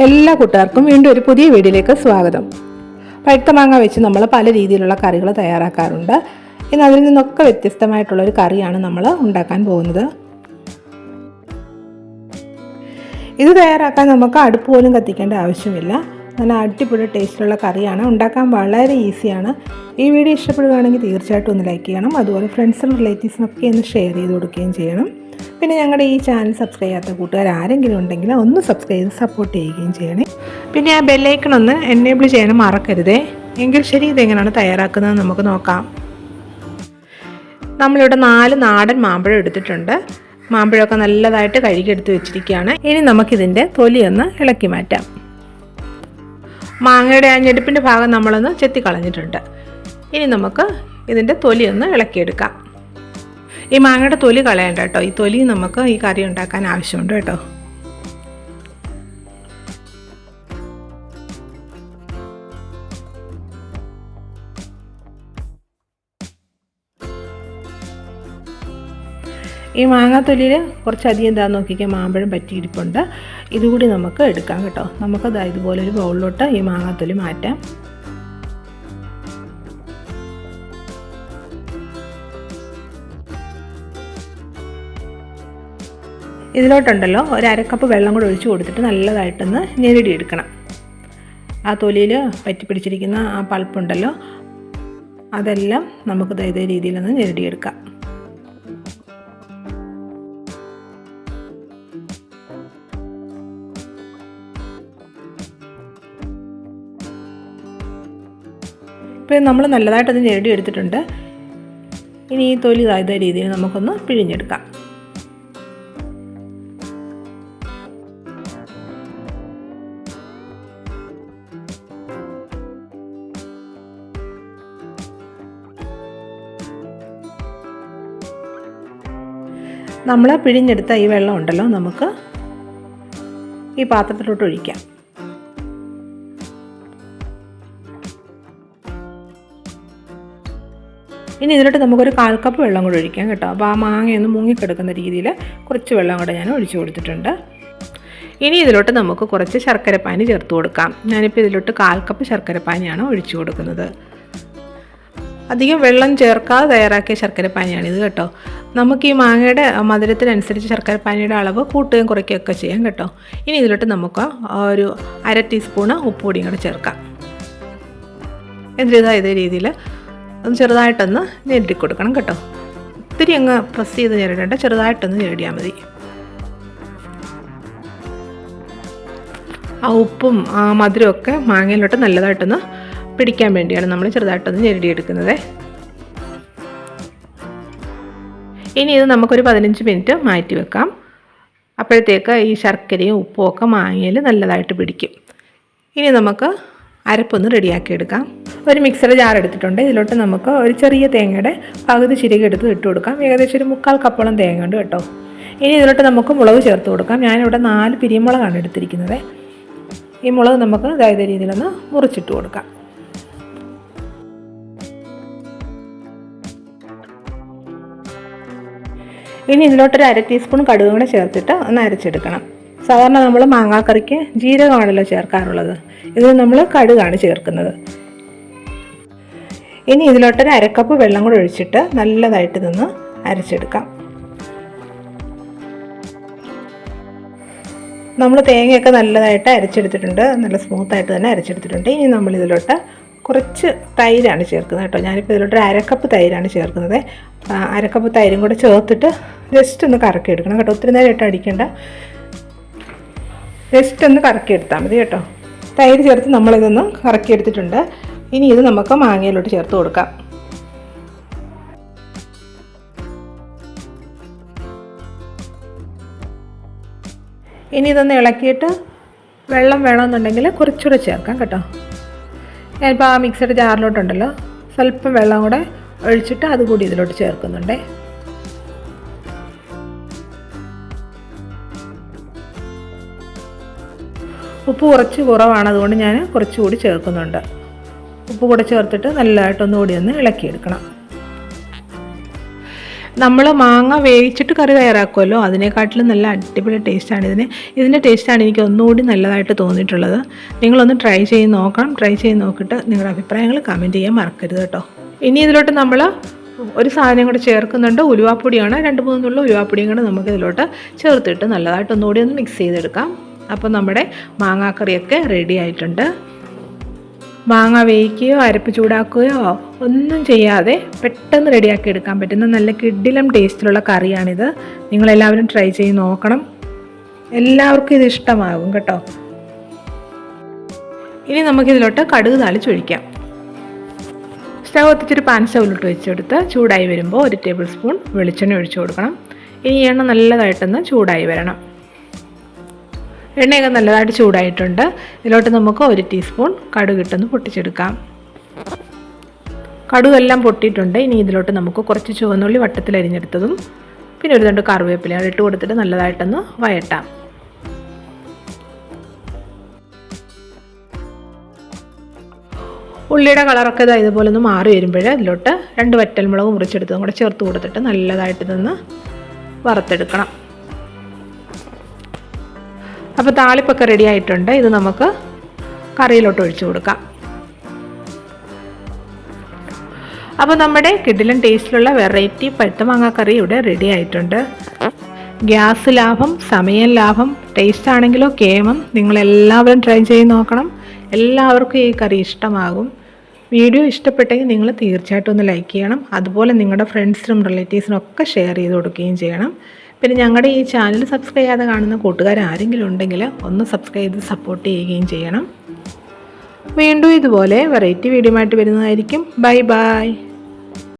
എല്ലാ കൂട്ടുകാർക്കും വീണ്ടും ഒരു പുതിയ വീഡിയോയിലേക്ക് സ്വാഗതം. പഴുത്ത മാങ്ങ വെച്ച് നമ്മൾ പല രീതിയിലുള്ള കറികൾ തയ്യാറാക്കാറുണ്ട്. ഇന്ന് അതിൽ നിന്നൊക്കെ വ്യത്യസ്തമായിട്ടുള്ള ഒരു കറിയാണ് നമ്മൾ ഉണ്ടാക്കാൻ പോകുന്നത്. ഇത് തയ്യാറാക്കാൻ നമുക്ക് അടുപ്പ് പോലും കത്തിക്കേണ്ട ആവശ്യമില്ല. നല്ല അടിപൊളി ടേസ്റ്റിലുള്ള കറിയാണ്. ഉണ്ടാക്കാൻ വളരെ ഈസിയാണ്. ഈ വീഡിയോ ഇഷ്ടപ്പെടുകയാണെങ്കിൽ തീർച്ചയായിട്ടും ഒന്ന് ലൈക്ക് ചെയ്യണം. അതുപോലെ ഫ്രണ്ട്സിനും റിലേറ്റീവ്സിനൊക്കെ ഒന്ന് ഷെയർ ചെയ്ത് കൊടുക്കുകയും ചെയ്യണം. പിന്നെ ഞങ്ങളുടെ ഈ ചാനൽ സബ്സ്ക്രൈബ് ചെയ്യാത്ത കൂട്ടുകാർ ആരെങ്കിലും ഉണ്ടെങ്കിൽ ഒന്ന് സബ്സ്ക്രൈബ് ചെയ്ത് സപ്പോർട്ട് ചെയ്യുകയും ചെയ്യണേ. പിന്നെ ആ ബെല്ലൈക്കൺ ഒന്ന് എനേബിൾ ചെയ്യാനും മറക്കരുതേ. എങ്കിൽ ശരി ഇതെങ്ങനെയാണ് തയ്യാറാക്കുന്നത് നമുക്ക് നോക്കാം. നമ്മളിവിടെ നാല് നാടൻ മാമ്പഴം എടുത്തിട്ടുണ്ട്. മാമ്പഴമൊക്കെ നല്ലതായിട്ട് കഴുകിയെടുത്ത് വെച്ചിരിക്കുകയാണ്. ഇനി നമുക്കിതിന്റെ തൊലിയൊന്ന് ഇളക്കി മാറ്റാം. മാങ്ങയുടെ ആ ഞെടുപ്പിന്റെ ഭാഗം നമ്മളൊന്ന് ചെത്തിക്കളഞ്ഞിട്ടുണ്ട് ഇനി നമുക്ക് ഇതിന്റെ തൊലിയൊന്ന് ഇളക്കിയെടുക്കാം. ഈ മാങ്ങയുടെ തൊലി കളയണ്ട കേട്ടോ. ഈ തൊലി നമുക്ക് ഈ കറി ഉണ്ടാക്കാൻ ആവശ്യമുണ്ട് കേട്ടോ. ഈ മാങ്ങാത്തൊലിയിൽ കുറച്ചധികം എന്താ നോക്കിക്കാൻ മാമ്പഴം പറ്റിയിരിപ്പുണ്ട്. ഇതുകൂടി നമുക്ക് എടുക്കാം കേട്ടോ. നമുക്കത് ഇതുപോലെ ഒരു ബൗളിലോട്ട് ഈ മാങ്ങാത്തൊലി മാറ്റാം. ഇതിലോട്ടുണ്ടല്ലോ ഒരു അരക്കപ്പ് വെള്ളം കൂടെ ഒഴിച്ച് കൊടുത്തിട്ട് നല്ലതായിട്ടൊന്ന് ഞെരടിയെടുക്കണം. ആ തൊലിയിൽ പറ്റി പിടിച്ചിരിക്കുന്ന ആ പൾപ്പുണ്ടല്ലോ അതെല്ലാം നമുക്ക് ഇതേ രീതിയിലൊന്ന് ഞെരടിയെടുക്കാം. ഇപ്പോൾ നമ്മൾ നല്ലതായിട്ടൊന്ന് ഞെരടി എടുത്തിട്ടുണ്ട് ഇനി ഈ തൊലി ഇതായ രീതിയിൽ നമുക്കൊന്ന് പിഴിഞ്ഞെടുക്കാം. നമ്മൾ പിഴിഞ്ഞെടുത്ത ഈ വെള്ളം ഉണ്ടല്ലോ നമുക്ക് ഈ പാത്രത്തിലോട്ട് ഒഴിക്കാം. ഇനി ഇതിലോട്ട് നമുക്കൊരു കാൽ കപ്പ് വെള്ളം കൂടി ഒഴിക്കാം കേട്ടോ. അപ്പോൾ ആ മാങ്ങയൊന്ന് മുങ്ങിക്കിടക്കുന്ന രീതിയിൽ കുറച്ച് വെള്ളം കൂടെ ഞാൻ ഒഴിച്ചു കൊടുത്തിട്ടുണ്ട്. ഇനി ഇതിലോട്ട് നമുക്ക് കുറച്ച് ശർക്കരപ്പാനി ചേർത്ത് കൊടുക്കാം. ഞാനിപ്പോൾ ഇതിലോട്ട് കാൽ കപ്പ് ശർക്കരപ്പാനിയാണ് ഒഴിച്ചു കൊടുക്കുന്നത്. അധികം വെള്ളം ചേർക്കാതെ തയ്യാറാക്കിയ ശർക്കരപ്പാനിയാണിത് കേട്ടോ. നമുക്ക് ഈ മാങ്ങയുടെ മധുരത്തിനനുസരിച്ച് ശർക്കരപ്പാനിയുടെ അളവ് കൂട്ടുകയും കുറയ്ക്കുകയൊക്കെ ചെയ്യാം കേട്ടോ. ഇനി ഇതിലോട്ട് നമുക്ക് ഒരു അര ടീസ്പൂണ് ഉപ്പുപൊടിയും കൂടെ ചേർക്കാം. എന്നിട്ട് ഇതേ രീതിയിൽ ഒന്ന് ചെറുതായിട്ടൊന്ന് ഞെരടി കൊടുക്കണം കേട്ടോ. ഒത്തിരി അങ്ങ് പ്രസ് ചെയ്ത് ഞെരടേണ്ട ചെറുതായിട്ടൊന്ന് ഞെരടിയാൽ മതി. ആ ഉപ്പും ആ മധുരമൊക്കെ മാങ്ങയിലോട്ട് നല്ലതായിട്ടൊന്ന് പിടിക്കാൻ വേണ്ടിയാണ് നമ്മൾ ചെറുതായിട്ടൊന്ന് ഞെരടിയെടുക്കുന്നത്. ഇനി ഇത് നമുക്കൊരു പതിനഞ്ച് മിനിറ്റ് മാറ്റി വെക്കാം. അപ്പോഴത്തേക്ക് ഈ ശർക്കരയും ഉപ്പും ഒക്കെ മാങ്ങിയിൽ നല്ലതായിട്ട് പിടിക്കും. ഇനി നമുക്ക് അരപ്പൊന്ന് റെഡിയാക്കി എടുക്കാം ഒരു മിക്സർ ജാർ എടുത്തിട്ടുണ്ട്. ഇതിലോട്ട് നമുക്ക് ഒരു ചെറിയ തേങ്ങയുടെ പകുതി ചിരകി എടുത്ത് ഇട്ട് കൊടുക്കാം. ഏകദേശം ഒരു മുക്കാൽ കപ്പോളം തേങ്ങ ഉണ്ട് കേട്ടോ. ഇനി ഇതിലോട്ട് നമുക്ക് മുളക് ചേർത്ത് കൊടുക്കാം. ഞാനിവിടെ നാല് പിരിമുളകാണ് എടുത്തിരിക്കുന്നത്. ഈ മുളക് നമുക്ക് ഇതായത് രീതിയിലൊന്ന് മുറിച്ചിട്ട് കൊടുക്കാം. ഇനി ഇതിലോട്ടൊരു അര ടീസ്പൂൺ കടുക് കൂടെ ചേർത്തിട്ട് ഒന്ന് അരച്ചെടുക്കണം. സാധാരണ നമ്മൾ മാങ്ങാക്കറിക്ക് ജീരകമാണല്ലോ ചേർക്കാറുള്ളത്. ഇതിൽ നമ്മൾ കടുകാണ് ചേർക്കുന്നത്. ഇനി ഇതിലോട്ടൊരു അരക്കപ്പ് വെള്ളം കൂടെ ഒഴിച്ചിട്ട് നല്ലതായിട്ട് നിന്ന് അരച്ചെടുക്കാം. നമ്മൾ തേങ്ങയൊക്കെ നല്ലതായിട്ട് അരച്ചെടുത്തിട്ടുണ്ട്. നല്ല സ്മൂത്തായിട്ട് തന്നെ അരച്ചെടുത്തിട്ടുണ്ട്. ഇനി നമ്മൾ ഇതിലോട്ട് കുറച്ച് തൈരാണ് ചേർക്കുന്നത് കേട്ടോ. ഞാനിപ്പോൾ ഇതിലോട്ട് ഒരു അരക്കപ്പ് തൈരാണ് ചേർക്കുന്നത്. അരക്കപ്പ് തൈരും കൂടെ ചേർത്തിട്ട് ജസ്റ്റ് ഒന്ന് കറക്കി എടുക്കണം കേട്ടോ. ഒത്തിരി നേരമായിട്ട് അടിക്കേണ്ട. ജസ്റ്റ് ഒന്ന് കറക്കി എടുത്താൽ മതി കേട്ടോ. തൈര് ചേർത്ത് നമ്മളിതൊന്ന് കറക്കി എടുത്തിട്ടുണ്ട് ഇനി ഇത് നമുക്ക് മാങ്ങയിലോട്ട് ചേർത്ത് കൊടുക്കാം. ഇനി ഇതൊന്ന് ഇളക്കിയിട്ട് വെള്ളം വേണമെന്നുണ്ടെങ്കിൽ കുറച്ചുകൂടെ ചേർക്കാം കേട്ടോ. ഞാനിപ്പോൾ ആ മിക്സിയുടെ ജാറിലോട്ടുണ്ടല്ലോ. സ്വല്പം വെള്ളം കൂടെ ഒഴിച്ചിട്ട് അതുകൂടി ഇതിലോട്ട് ചേർക്കുന്നുണ്ടേ. ഉപ്പ് കുറച്ച് കുറവാണ് അതുകൊണ്ട് ഞാൻ കുറച്ചുകൂടി ചേർക്കുന്നുണ്ട്. ഉപ്പ് കൂടെ ചേർത്തിട്ട് നല്ലതായിട്ടൊന്നുകൂടി ഒന്ന് ഇളക്കിയെടുക്കണം. നമ്മൾ മാങ്ങ വേവിച്ചിട്ട് കറി തയ്യാറാക്കുമല്ലോ അതിനെക്കാട്ടിലും നല്ല അടിപൊളി ടേസ്റ്റാണ് ഇതിന്. ഇതിന്റെ ടേസ്റ്റാണ് എനിക്ക് ഒന്നുകൂടി നല്ലതായിട്ട് തോന്നിയിട്ടുള്ളത്. നിങ്ങളൊന്ന് ട്രൈ ചെയ്ത് നോക്കണം. ട്രൈ ചെയ്ത് നോക്കിയിട്ട് നിങ്ങളുടെ അഭിപ്രായങ്ങൾ കമന്റ് ചെയ്യാൻ മറക്കരുത് കേട്ടോ. ഇനി ഇതിലോട്ട് നമ്മൾ ഒരു സാധനം കൂടെ ചേർക്കുന്നുണ്ട്. ഉലുവാപ്പൊടിയാണ്. രണ്ട് മൂന്നുള്ള ഉലുവാപ്പൊടിയും കൂടെ നമുക്ക് ഇതിലോട്ട് ചേർത്തിട്ട് നല്ലതായിട്ട് ഒന്നുകൂടി ഒന്ന് മിക്സ് ചെയ്തെടുക്കാം. അപ്പോൾ നമ്മുടെ മാങ്ങാക്കറിയൊക്കെ റെഡി ആയിട്ടുണ്ട്. മാങ്ങ വേവിക്കുകയോ അരപ്പ് ചൂടാക്കുകയോ ഒന്നും ചെയ്യാതെ പെട്ടെന്ന് റെഡിയാക്കി എടുക്കാൻ പറ്റുന്ന നല്ല കിഡിലം ടേസ്റ്റിലുള്ള കറിയാണിത്. നിങ്ങളെല്ലാവരും ട്രൈ ചെയ്ത് നോക്കണം. എല്ലാവർക്കും ഇത് ഇഷ്ടമാകും കേട്ടോ. ഇനി നമുക്കിതിലോട്ട് കടുക് താളിച്ചൊഴിക്കാം സ്റ്റവ് ഒത്തിച്ചൊരു പാൻ സ്റ്റൗവിലോട്ട് വെച്ചെടുത്ത് ചൂടായി വരുമ്പോൾ ഒരു ടേബിൾ സ്പൂൺ വെളിച്ചെണ്ണ ഒഴിച്ചു കൊടുക്കണം. ഇനി എണ്ണ നല്ലതായിട്ടൊന്ന് ചൂടായി വരണം. എണ്ണയൊക്കെ നല്ലതായിട്ട് ചൂടായിട്ടുണ്ട്. ഇതിലോട്ട് നമുക്ക് ഒരു ടീസ്പൂൺ കടുക് ഇട്ടൊന്ന് പൊട്ടിച്ചെടുക്കാം. കടുകെല്ലാം പൊട്ടിയിട്ടുണ്ട്. ഇനി ഇതിലോട്ട് നമുക്ക് കുറച്ച് ചുവന്നുള്ളി വട്ടത്തിൽ അരിഞ്ഞെടുത്തതും പിന്നെ ഒരു രണ്ട് കറിവേപ്പില ഇട്ട് കൊടുത്തിട്ട് നല്ലതായിട്ടൊന്ന് വയട്ടാം ഉള്ളിയുടെ കളറൊക്കെ ഇതാ ഇതുപോലെ ഒന്ന് മാറി വരുമ്പോൾ അതിലോട്ട് രണ്ട് വറ്റൽമുളക് മുറിച്ചെടുത്തതും കൂടെ ചേർത്ത് കൊടുത്തിട്ട് നല്ലതായിട്ട് ഇതൊന്ന് വറുത്തെടുക്കണം. അപ്പോൾ താളിപ്പൊക്കെ റെഡി ആയിട്ടുണ്ട്. ഇത് നമുക്ക് കറിയിലോട്ട് ഒഴിച്ചു കൊടുക്കാം. അപ്പോൾ നമ്മുടെ കിഡിലൻ ടേസ്റ്റിലുള്ള വെറൈറ്റി പഴുത്ത മാങ്ങ കറി ഇവിടെ റെഡി ആയിട്ടുണ്ട്. ഗ്യാസ് ലാഭം സമയം ലാഭം ടേസ്റ്റ് ആണെങ്കിലോ കേമം നിങ്ങളെല്ലാവരും ട്രൈ ചെയ്ത് നോക്കണം. എല്ലാവർക്കും ഈ കറി ഇഷ്ടമാകും. വീഡിയോ ഇഷ്ടപ്പെട്ടെങ്കിൽ നിങ്ങൾ തീർച്ചയായിട്ടും ഒന്ന് ലൈക്ക് ചെയ്യണം. അതുപോലെ നിങ്ങളുടെ ഫ്രണ്ട്സിനും റിലേറ്റീവ്സിനും ഒക്കെ ഷെയർ ചെയ്ത് കൊടുക്കുകയും ചെയ്യണം. പിന്നെ ഞങ്ങളുടെ ഈ ചാനൽ സബ്സ്ക്രൈബ് ചെയ്യാതെ കാണുന്ന കൂട്ടുകാർ ആരെങ്കിലും ഉണ്ടെങ്കിൽ ഒന്ന് സബ്സ്ക്രൈബ് ചെയ്ത് സപ്പോർട്ട് ചെയ്യുകയും ചെയ്യണം. വീണ്ടും ഇതുപോലെ വെറൈറ്റി വീഡിയോ ആയിട്ട് വരുന്നതായിരിക്കും. Bye bye